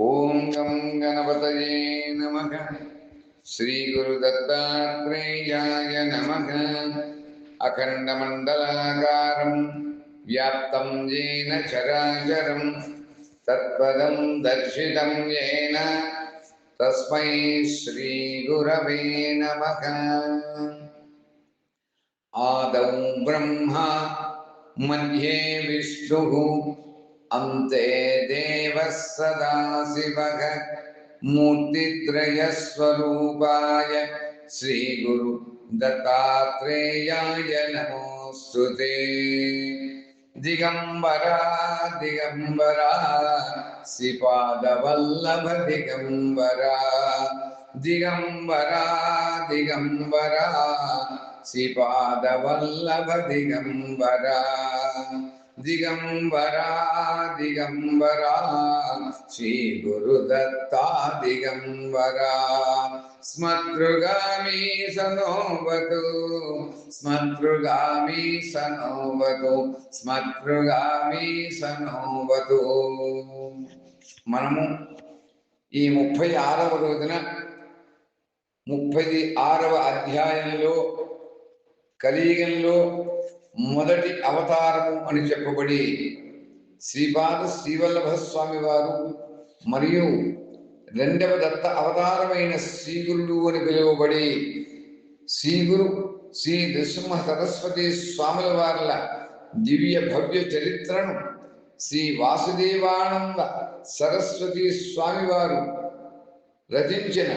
ॐ गं गणपतये नमः। श्रीगुरुदत्तात्रेयाय नमः। अखण्डमण्डलाकारं व्याप्तं येन चराचरं, तत्पदं दर्शितं येन। तस्मै श्रीगुरवे नमः। आदौ ब्रह्मा, मध्ये विष्णुः। अन्ते देवः सदाशिवः मूर्तित्रयस्वरूपाय श्रीगुरु दत्तात्रेयाय नमोऽस्तु ते दिगम्बरा दिगम्बरा श्रीपादवल्लभ दिगम्बरा दिगम्बरा दिगम्बरा श्रीपादवल्लभ दिगम्बरा దిగంబరా దిగంబరా శ్రీ గురుదత్తా దిగంబరా స్మతృగామి సనోవతు స్మతృగామి సనోవతు స్మతృగామి సనోవతు మనము ఈ ముప్పై ఆరవ రోజున ముప్పై ఆరవ అధ్యాయంలో కలియుగంలో మొదటి అవతారము అని చెప్పబడి శ్రీపాద శ్రీవల్లభ స్వామి వారు మరియు రెండవ దత్త అవతారమైన శ్రీగురుడు అని పిలువబడి శ్రీగురు శ్రీ నృసింహ సరస్వతి స్వాముల వార్ల దివ్య భవ్య చరిత్రను శ్రీ వాసుదేవానంద సరస్వతి స్వామి వారు రచించిన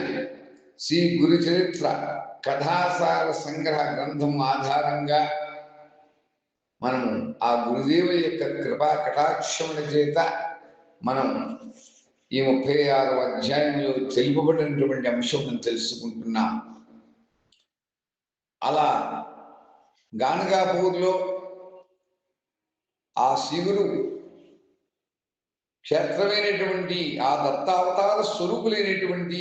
శ్రీ గురు చరిత్ర కథాసార సంగ్రహ గ్రంథం ఆధారంగా మనము ఆ గురుదేవుల యొక్క కృపా కటాక్షముల చేత మనం ఈ ముప్పై ఆరవ అధ్యాయంలో తెలుపబడినటువంటి అంశం తెలుసుకుంటున్నాం. అలా గానగాపూర్లో ఆ శివుడు క్షేత్రమైనటువంటి ఆ దత్తావతార స్వరూపులైనటువంటి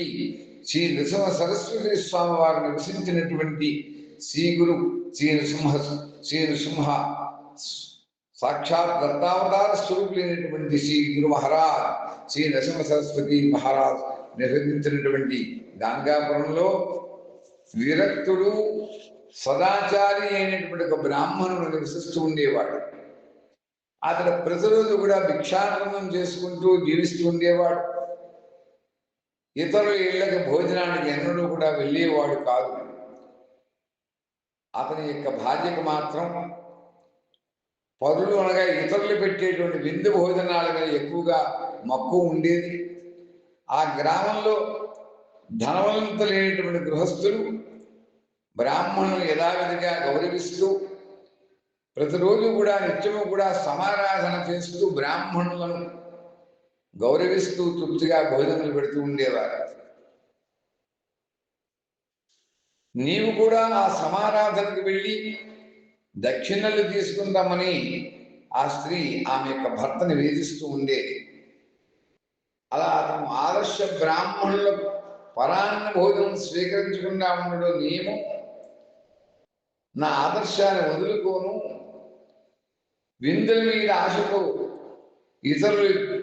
శ్రీ నృసింహ సరస్వతి స్వామి వారు నివసించినటువంటి శ్రీ గురు శ్రీ నృసింహ శ్రీ నృసింహ సాక్షాత్ దత్తావతార స్వరూపులైనటువంటి శ్రీ గురు మహారాజ్ శ్రీ నరసింహ సరస్వతి మహారాజ్ నిర్వహించినటువంటి గాంగాపురంలో విరక్తుడు సదాచారి అయినటువంటి ఒక బ్రాహ్మణుడు నివసిస్తూ ఉండేవాడు. అతడు ప్రతిరోజు కూడా భిక్షాటనం చేసుకుంటూ జీవిస్తూ ఉండేవాడు. ఇతరుల ఇళ్ళకు భోజనానికి ఎన్నడూ కూడా వెళ్ళేవాడు కాదు. అతని యొక్క భార్యకు మాత్రం పరులు అనగా ఇతరులు పెట్టేటువంటి విందు భోజనాల మీద ఎక్కువగా మక్కువ ఉండేది. ఆ గ్రామంలో ధనవంత లేనటువంటి గృహస్థులు బ్రాహ్మణులు యథావిధిగా గౌరవిస్తూ ప్రతిరోజు కూడా నిత్యము కూడా సమారాధన చేస్తూ బ్రాహ్మణులను గౌరవిస్తూ తృప్తిగా భోజనాలు పెడుతూ ఉండేవారు. నీవు కూడా ఆ సమారాధనకు వెళ్ళి దక్షిణలు తీసుకుందామని ఆ స్త్రీ ఆమె యొక్క భర్తని వేధిస్తూ ఉండేది. అలా అతను ఆదర్శ బ్రాహ్మణుల పరాన్న భోజనం స్వీకరించకుండా ఉండడం నియమం. నా ఆదర్శాన్ని వదులుకోను. విందుల మీద ఆశతో ఇతరులు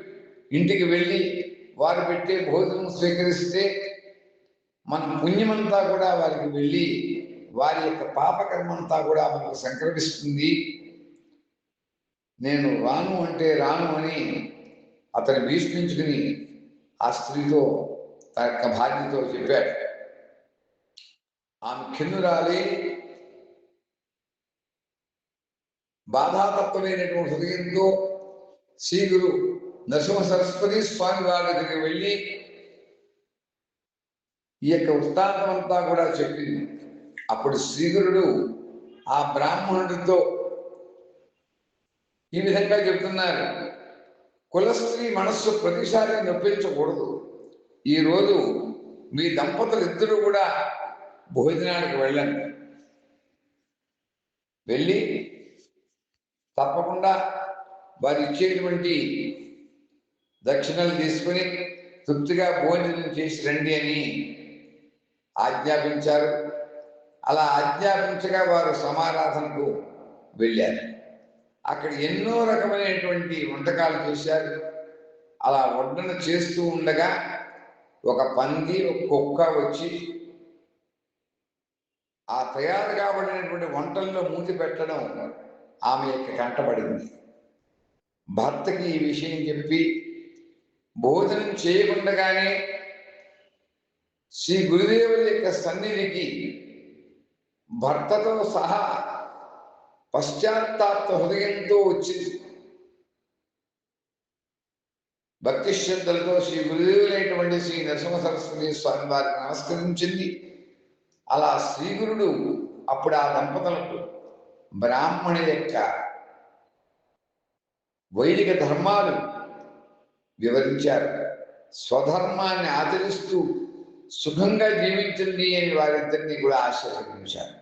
ఇంటికి వెళ్ళి వారు పెట్టే భోజనం స్వీకరిస్తే మన పుణ్యమంతా కూడా వారికి వెళ్ళి వారి యొక్క పాపకర్మంతా కూడా మనకు సంక్రమిస్తుంది. నేను రాను అంటే రాను అని అతను భీష్మించుకుని ఆ స్త్రీతో తన యొక్క భార్యతో చెప్పాడు. ఆమె కిన్నురాలి బాధాతత్వమైనటువంటి హృదయంతో శ్రీగురు నరసింహ సరస్వతి స్వామి వారి దగ్గరికి వెళ్ళి ఈ యొక్క వృత్తాంతం అంతా కూడా చెప్పింది అప్పుడు శ్రీగురుడు ఆ బ్రాహ్మణుడితో ఈ విధంగా చెప్తున్నారు. కులస్త్రీ మనస్సు ప్రతిసారి నొప్పించకూడదు. ఈరోజు మీ దంపతులు ఇద్దరు కూడా భోజనానికి వెళ్ళండి. వెళ్ళి తప్పకుండా వారు ఇచ్చేటువంటి దక్షిణలు తీసుకుని తృప్తిగా భోజనం చేసి రండి అని ఆజ్ఞాపించారు. అలా ఆజ్ఞాపించగా వారు సమారాధనకు వెళ్ళారు. అక్కడ ఎన్నో రకమైనటువంటి వంటకాలు చేశారు. అలా వడ్డన చేస్తూ ఉండగా ఒక పంది ఒక కుక్క వచ్చి ఆ తయారు కాబడినటువంటి వంటల్లో మూతి పెట్టడం ఆమె యొక్క కంటపడింది. భర్తకి ఈ విషయం చెప్పి భోజనం చేయకుండగానే శ్రీ గురుదేవుల యొక్క సన్నిధికి భర్తతో సహా పశ్చాత్తాప హృదయంతో వచ్చింది. భక్తి శ్రద్ధలతో శ్రీ గురుదేవులైనటువంటి శ్రీ నరసింహ సరస్వతి స్వామి వారిని నమస్కరించింది. అలా శ్రీగురుడు అప్పుడు ఆ దంపతులకు బ్రాహ్మణి యొక్క వైదిక ధర్మాలు వివరించారు. స్వధర్మాన్ని ఆచరిస్తూ సుఖంగా జీవించండి అని వారిద్దరినీ కూడా ఆశీర్వదించారు.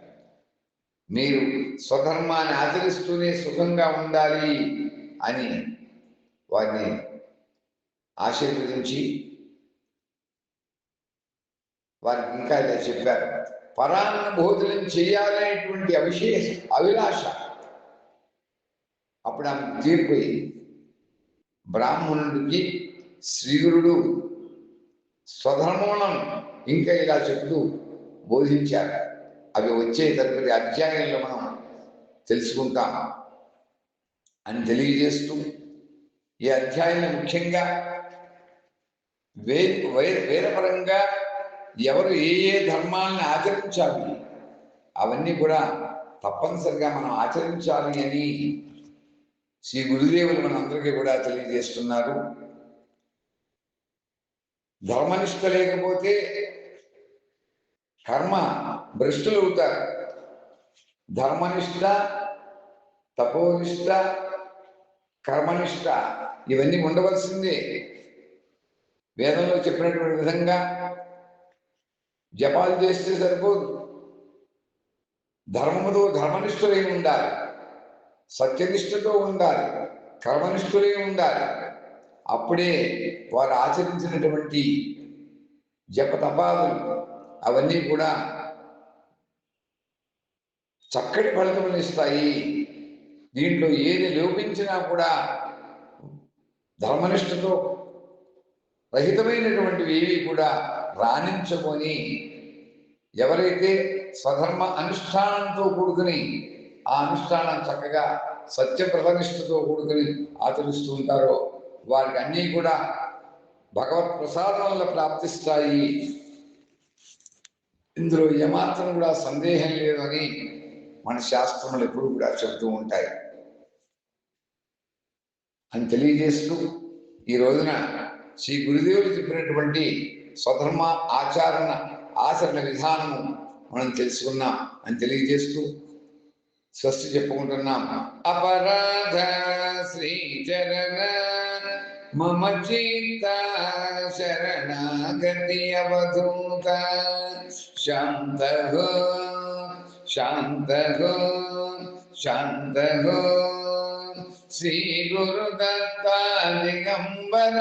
మీరు స్వధర్మాన్ని ఆచరిస్తూనే సుఖంగా ఉండాలి అని వారిని ఆశీర్వదించి వారికి ఇంకా ఇలా చెప్పారు. పరాన్న భోజనం చేయాలనేటువంటి అవిశేష అభిలాష అప్పుడు ఆమె తీరిపోయి బ్రాహ్మణుడికి శ్రీగురుడు స్వధర్మణం ఇంకా ఇలా చెప్తూ బోధించారు. అవి వచ్చే తదుపరి అధ్యాయంలో మనం తెలుసుకుంటాం. అని తెలియజేస్తూ ఈ అధ్యాయంలో ముఖ్యంగా వే వే- వేదపరంగా ఎవరు ఏ ఏ ధర్మాలను ఆచరించాలి అవన్నీ కూడా తప్పనిసరిగా మనం ఆచరించాలి అని శ్రీ గురుదేవులు మనందరికీ కూడా తెలియజేస్తున్నారు. ధర్మనిష్ట లేకపోతే కర్మ భ్రష్టులు అవుతారు ధర్మనిష్ట తపోనిష్ట కర్మనిష్ట ఇవన్నీ ఉండవలసిందే. వేదంలో చెప్పినటువంటి విధంగా జపాలు చేస్తే సరిపోదు. ధర్మముతో ధర్మనిష్ఠులై ఉండాలి. సత్యనిష్ఠతో ఉండాలి. కర్మనిష్ఠులై ఉండాలి. అప్పుడే వారు ఆచరించినటువంటి జప అవన్నీ కూడా చక్కటి ఫలితములు ఇస్తాయి. దీంట్లో ఏది లోపించినా కూడా ధర్మనిష్టతో రహితమైనటువంటివి ఏవి కూడా రాణించుకొని ఎవరైతే స్వధర్మ అనుష్ఠానంతో కూడుకుని ఆ అనుష్ఠానం చక్కగా సత్యప్రతనిష్టతో కూడుకుని ఆచరిస్తూ ఉంటారో వారికి అన్నీ కూడా భగవత్ ప్రసాదం వల్ల ప్రాప్తిస్తాయి. ఇందులో ఏమాత్రం కూడా సందేహం లేదని మన శాస్త్రములు ఎప్పుడు కూడా చెబుతూ ఉంటాయి. అని తెలియజేస్తూ ఈ రోజున శ్రీ గురుదేవుడు చెప్పినటువంటి స్వధర్మ ఆచరణ ఆచరణ విధానము మనం తెలుసుకున్నాం అని తెలియజేస్తూ స్వస్తి చెప్పుకుంటున్నాం. అపరాధ శ్రీచరణ మమ చీత శరణాగతి అవధూత శాంత శాంత శాంత శ్రీ గురుదత్త దిగంబర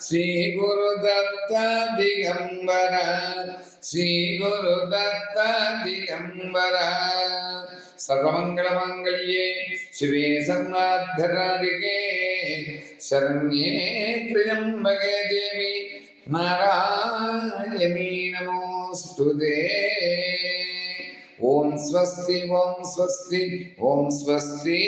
శ్రీ గురుదత్త దిగంబర శ్రీ గురుదత్త దిగంబర సర్వమంగళమంగళ్యే శివే సన్నార్థరాధికే శరణ్యే త్ర్యంబకే దేవి ओम स्वस्ति ओम स्वस्ति ओम स्वस्ति